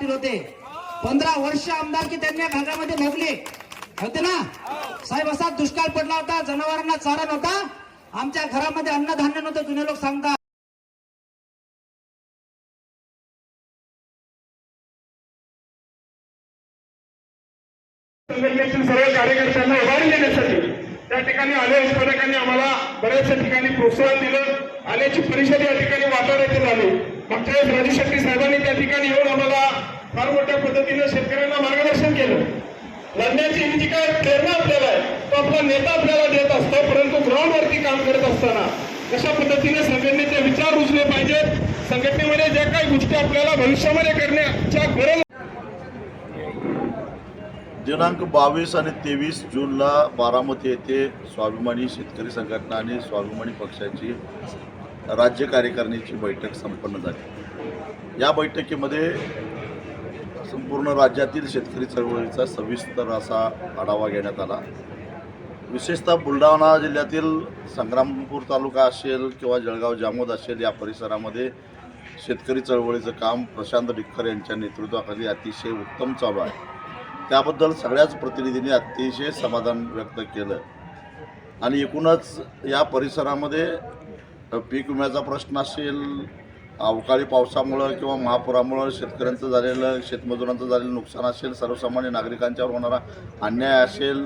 पाटील होते. पंधरा वर्ष आमदारकी त्यांनी या भागामध्ये भोगली. होते ना? साहेब असा दुष्काळ पडला होता. जनावरांना चारा नव्हता. आमच्या घरामध्ये अन्नधान्य नव्हतं. जुने लोक सांगतात. सर्व कार्यकर्त्यांना उभारी देण्यासाठी त्या ठिकाणी आले स्पर्धकांनी आम्हाला बऱ्याचशा ठिकाणी प्रोत्साहन दिलं. आल्याची परिषद या ठिकाणी वातावरण झाली. मागच्या वेळेस राजू शेट्टी साहेबांनी त्या ठिकाणी येऊन आम्हाला फार मोठ्या पद्धतीने शेतकऱ्यांना मार्गदर्शन केलं. लढण्याची ही जी काय प्रेरणा आपल्याला आहे तो आपला नेता आपल्याला देत असतो परंतु ग्राउंडवरती काम करत असताना कशा पद्धतीने संघटनेचे विचार रुजले पाहिजेत? संघटनेमध्ये ज्या काही गोष्टी आपल्याला भविष्यामध्ये करण्याच्या गरज दिनांक बावीस आणि तेवीस जूनला बारामती येथे स्वाभिमानी शेतकरी संघटना आणि स्वाभिमानी पक्षाची राज्य कार्यकारिणीची बैठक संपन्न झाली. या बैठकीमध्ये संपूर्ण राज्यातील शेतकरी चळवळीचा सविस्तर असा आढावा घेण्यात आला. विशेषतः बुलढाणा जिल्ह्यातील संग्रामपूर तालुका असेल किंवा जळगाव जामोद असेल या परिसरामध्ये शेतकरी चळवळीचं काम प्रशांत डिक्कर यांच्या नेतृत्वाखाली अतिशय उत्तम चालू आहे. त्याबद्दल सगळ्याच प्रतिनिधींनी अतिशय समाधान व्यक्त केलं. आणि एकूणच या परिसरामध्ये पीक विम्याचा प्रश्न असेल अवकाळी पावसामुळं किंवा महापुरामुळं शेतकऱ्यांचं झालेलं शेतमजुरांचं झालेलं नुकसान असेल सर्वसामान्य नागरिकांच्यावर होणारा अन्याय असेल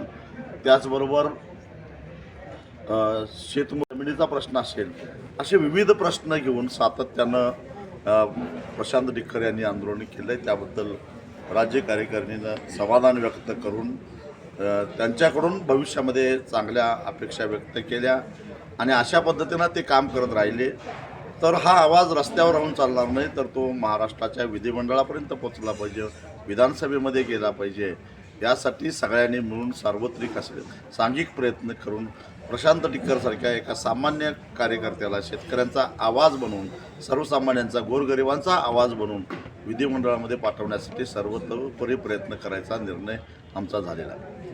त्याचबरोबर शेतमजमिनीचा प्रश्न असेल असे विविध प्रश्न घेऊन सातत्यानं प्रशांत डिक्कर यांनी आंदोलन केलं आहे त्याबद्दल राज्य कार्यकारिणीनं समाधान व्यक्त करून त्यांच्याकडून भविष्यामध्ये चांगल्या अपेक्षा व्यक्त केल्या. आणि अशा पद्धतीनं ते काम करत राहिले. तर हा आवाज रस्त्यावर राहून चालणार नाही तर तो महाराष्ट्राच्या विधिमंडळापर्यंत पोचला पाहिजे विधानसभेमध्ये गेला पाहिजे. यासाठी सगळ्यांनी मिळून सार्वत्रिक असे सांघिक प्रयत्न करून प्रशांत टिक्करसारख्या एका सामान्य कार्यकर्त्याला शेतकऱ्यांचा आवाज बनवून सर्वसामान्यांचा गोरगरिबांचा आवाज बनवून विधिमंडळामध्ये पाठवण्यासाठी सर्वतोपरी प्रयत्न करायचा निर्णय आमचा झालेला आहे.